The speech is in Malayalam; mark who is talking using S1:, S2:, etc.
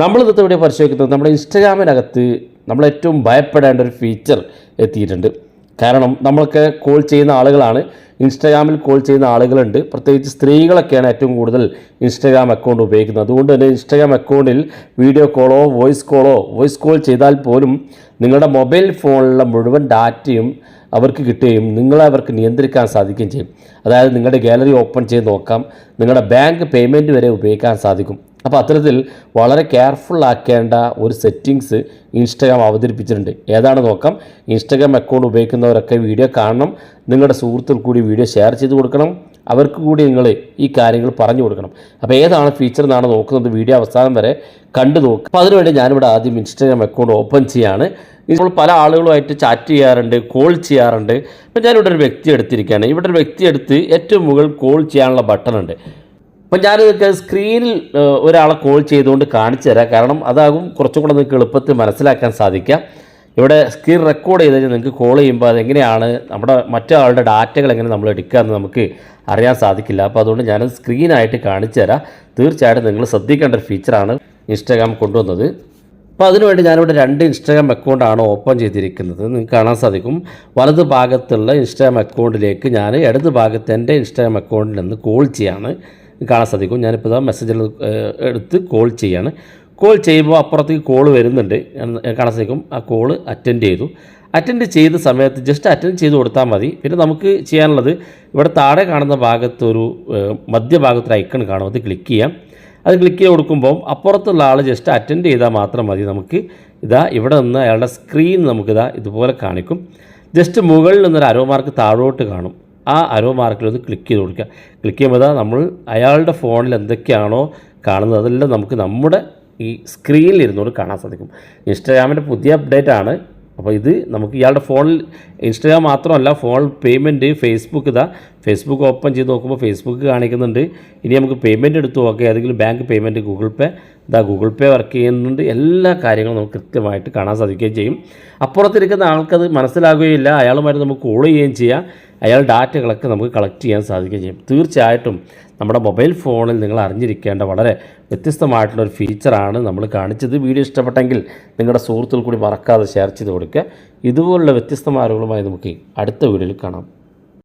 S1: നമ്മൾ ഇന്നത്തെ വീഡിയോ പരിശോധിക്കുന്നത്? നമ്മുടെ ഇൻസ്റ്റഗ്രാമിനകത്ത് നമ്മൾ ഏറ്റവും ഭയപ്പെടേണ്ട ഒരു ഫീച്ചർ എത്തിയിട്ടുണ്ട്. കാരണം നമ്മളൊക്കെ കോൾ ചെയ്യുന്ന ആളുകളാണ് ഇൻസ്റ്റാഗ്രാമിൽ കോൾ ചെയ്യുന്ന ആളുകളുണ്ട്. പ്രത്യേകിച്ച് സ്ത്രീകളൊക്കെയാണ് ഏറ്റവും കൂടുതൽ ഇൻസ്റ്റാഗ്രാം അക്കൗണ്ട് ഉപയോഗിക്കുന്നത്. അതുകൊണ്ട് തന്നെ ഇൻസ്റ്റാഗ്രാം അക്കൗണ്ടിൽ വീഡിയോ കോളോ വോയിസ് കോളോ വോയിസ് കോൾ ചെയ്താൽ പോലും നിങ്ങളുടെ മൊബൈൽ ഫോണിലെ മുഴുവൻ ഡാറ്റയും അവർക്ക് കിട്ടുകയും നിങ്ങളെ അവർക്ക് നിയന്ത്രിക്കാൻ സാധിക്കുകയും ചെയ്യും. അതായത് നിങ്ങളുടെ ഗാലറി ഓപ്പൺ ചെയ്ത് നോക്കാം. നിങ്ങളുടെ ബാങ്ക് പേയ്മെന്റ് വരെ ഉപയോഗിക്കാൻ സാധിക്കും. അപ്പോൾ അത്തരത്തിൽ വളരെ കെയർഫുൾ ആക്കേണ്ട ഒരു സെറ്റിങ്സ് ഇൻസ്റ്റഗ്രാം അവതരിപ്പിച്ചിട്ടുണ്ട്. ഏതാണ് നോക്കാം? ഇൻസ്റ്റഗ്രാം അക്കൗണ്ട് ഉപയോഗിക്കുന്നവരൊക്കെ വീഡിയോ കാണണം. നിങ്ങളുടെ സുഹൃത്തുക്കൾ കൂടി വീഡിയോ ഷെയർ ചെയ്ത് കൊടുക്കണം. അവർക്ക് കൂടി നിങ്ങൾ ഈ കാര്യങ്ങൾ പറഞ്ഞു കൊടുക്കണം. അപ്പോൾ ഏതാണ് ഫീച്ചർ എന്നാണ് നോക്കുന്നത് വീഡിയോ അവസാനം വരെ കണ്ടു നോക്കുക അപ്പോൾ അതിനുവേണ്ടി ഞാനിവിടെ ആദ്യം ഇൻസ്റ്റഗ്രാം അക്കൗണ്ട് ഓപ്പൺ ചെയ്യാണ്. ഇപ്പോൾ പല ആളുകളുമായിട്ട് ചാറ്റ് ചെയ്യാറുണ്ട് കോൾ ചെയ്യാറുണ്ട്. അപ്പോൾ ഞാനിവിടെ ഒരു വ്യക്തി എടുത്തിരിക്കുകയാണ്. ഇവിടെ ഒരു വ്യക്തി എടുത്ത് ഏറ്റവും മുകളിൽ കോൾ ചെയ്യാനുള്ള ബട്ടൺ ഉണ്ട്. അപ്പം ഞാൻ സ്ക്രീനിൽ ഒരാളെ കോൾ ചെയ്തുകൊണ്ട് കാണിച്ചു തരാം. കാരണം അതാകും കുറച്ചും കൂടെ നിങ്ങൾക്ക് എളുപ്പത്തിൽ മനസ്സിലാക്കാൻ സാധിക്കാം. ഇവിടെ സ്ക്രീൻ റെക്കോർഡ് ചെയ്ത് കഴിഞ്ഞാൽ നിങ്ങൾക്ക് കോൾ ചെയ്യുമ്പോൾ അതെങ്ങനെയാണ് നമ്മുടെ മറ്റൊരാളുടെ ഡാറ്റകൾ എങ്ങനെ നമ്മൾ എടുക്കുക എന്ന് നമുക്ക് അറിയാൻ സാധിക്കില്ല. അപ്പോൾ അതുകൊണ്ട് ഞാൻ സ്ക്രീനായിട്ട് കാണിച്ചു തരാം. തീർച്ചയായിട്ടും നിങ്ങൾ ശ്രദ്ധിക്കേണ്ട ഒരു ഫീച്ചറാണ് ഇൻസ്റ്റാഗ്രാം കൊണ്ടുവന്നത്. അപ്പോൾ അതിനുവേണ്ടി ഞാനിവിടെ രണ്ട് ഇൻസ്റ്റാഗ്രാം അക്കൗണ്ടാണ് ഓപ്പൺ ചെയ്തിരിക്കുന്നത്. നിങ്ങൾക്ക് കാണാൻ സാധിക്കും. വലത് ഭാഗത്തുള്ള ഇൻസ്റ്റാഗ്രാം അക്കൗണ്ടിലേക്ക് ഞാൻ ഇടത് ഭാഗത്ത് എന്റെ ഇൻസ്റ്റാഗ്രാം അക്കൗണ്ടിൽ നിന്ന് കോൾ ചെയ്യാണ്. കാണാൻ സാധിക്കും. ഞാനിപ്പോൾ ഇതാ മെസ്സേജിൽ എടുത്ത് കോൾ ചെയ്യാണ്. കോൾ ചെയ്യുമ്പോൾ അപ്പുറത്തേക്ക് കോൾ വരുന്നുണ്ട്. കാണാൻ സാധിക്കും. ആ കോൾ അറ്റൻഡ് ചെയ്തു. അറ്റൻഡ് ചെയ്ത സമയത്ത് ജസ്റ്റ് അറ്റൻഡ് ചെയ്ത് കൊടുത്താൽ മതി. പിന്നെ നമുക്ക് ചെയ്യാനുള്ളത് ഇവിടെ താഴെ കാണുന്ന ഭാഗത്തൊരു മധ്യഭാഗത്തൊരു ഐക്കൺ കാണും. അത് ക്ലിക്ക് ചെയ്യാം. അത് ക്ലിക്ക് ചെയ്ത് കൊടുക്കുമ്പോൾ അപ്പുറത്തുള്ള ആൾ ജസ്റ്റ് അറ്റൻഡ് ചെയ്താൽ മാത്രം മതി. നമുക്ക് ഇതാ ഇവിടെ നിന്ന് അയാളുടെ സ്ക്രീൻ നമുക്കിതാ ഇതുപോലെ കാണിക്കും. ജസ്റ്റ് മുകളിൽ നിന്നൊരു അരോ മാർക്ക് താഴോട്ട് കാണും. ആ അരോ മാർക്കിൽ ഒന്ന് ക്ലിക്ക് ചെയ്ത് കൊടുക്കുക. ക്ലിക്ക് ചെയ്യുമ്പോൾ നമ്മൾ അയാളുടെ ഫോണിൽ എന്തൊക്കെയാണോ കാണുന്നത് അതെല്ലാം നമുക്ക് നമ്മുടെ ഈ സ്ക്രീനിൽ ഇരുന്നുകൊണ്ട് കാണാൻ സാധിക്കും. ഇൻസ്റ്റാഗ്രാമിന്റെ പുതിയ അപ്ഡേറ്റ് ആണ്. അപ്പോൾ ഇത് നമുക്ക് ഇയാളുടെ ഫോണിൽ ഇൻസ്റ്റാഗ്രാം മാത്രമല്ല ഫോൺ പേയ്മെന്റ് ഫേസ്ബുക്ക് ഇതാ ഫേസ്ബുക്ക് ഓപ്പൺ ചെയ്ത് നോക്കുമ്പോൾ ഫേസ്ബുക്ക് കാണിക്കുന്നുണ്ട്. ഇനി നമുക്ക് പേയ്മെന്റ് എടുത്ത് നോക്കാം. ഏതെങ്കിലും ബാങ്ക് പേയ്മെന്റ് ഗൂഗിൾ പേ ഇതാ ഗൂഗിൾ പേ വർക്ക് ചെയ്യുന്നുണ്ട്. എല്ലാ കാര്യങ്ങളും നമുക്ക് കൃത്യമായിട്ട് കാണാൻ സാധിക്കുകയും ചെയ്യും. അപ്പുറത്തിരിക്കുന്ന ആൾക്കത് മനസ്സിലാകുകയില്ല. അയാളുമായിട്ട് നമുക്ക് കോൾ ചെയ്യുകയും ചെയ്യാം. അയാൾ ഡാറ്റകളൊക്കെ നമുക്ക് കളക്ട് ചെയ്യാൻ സാധിക്കുകയും ചെയ്യും. തീർച്ചയായിട്ടും നമ്മുടെ മൊബൈൽ ഫോണിൽ നിങ്ങൾ അറിഞ്ഞിരിക്കേണ്ട വളരെ വ്യത്യസ്തമായിട്ടുള്ള ഒരു ഫീച്ചറാണ് നമ്മൾ കാണിച്ചത്. വീഡിയോ ഇഷ്ടപ്പെട്ടെങ്കിൽ നിങ്ങളുടെ സുഹൃത്തുക്കൾ കൂടി മറക്കാതെ ഷെയർ ചെയ്ത് കൊടുക്കുക. ഇതുപോലുള്ള വ്യത്യസ്തമായ അറിവുകളുമായി നമുക്ക് അടുത്ത വീഡിയോയിൽ കാണാം.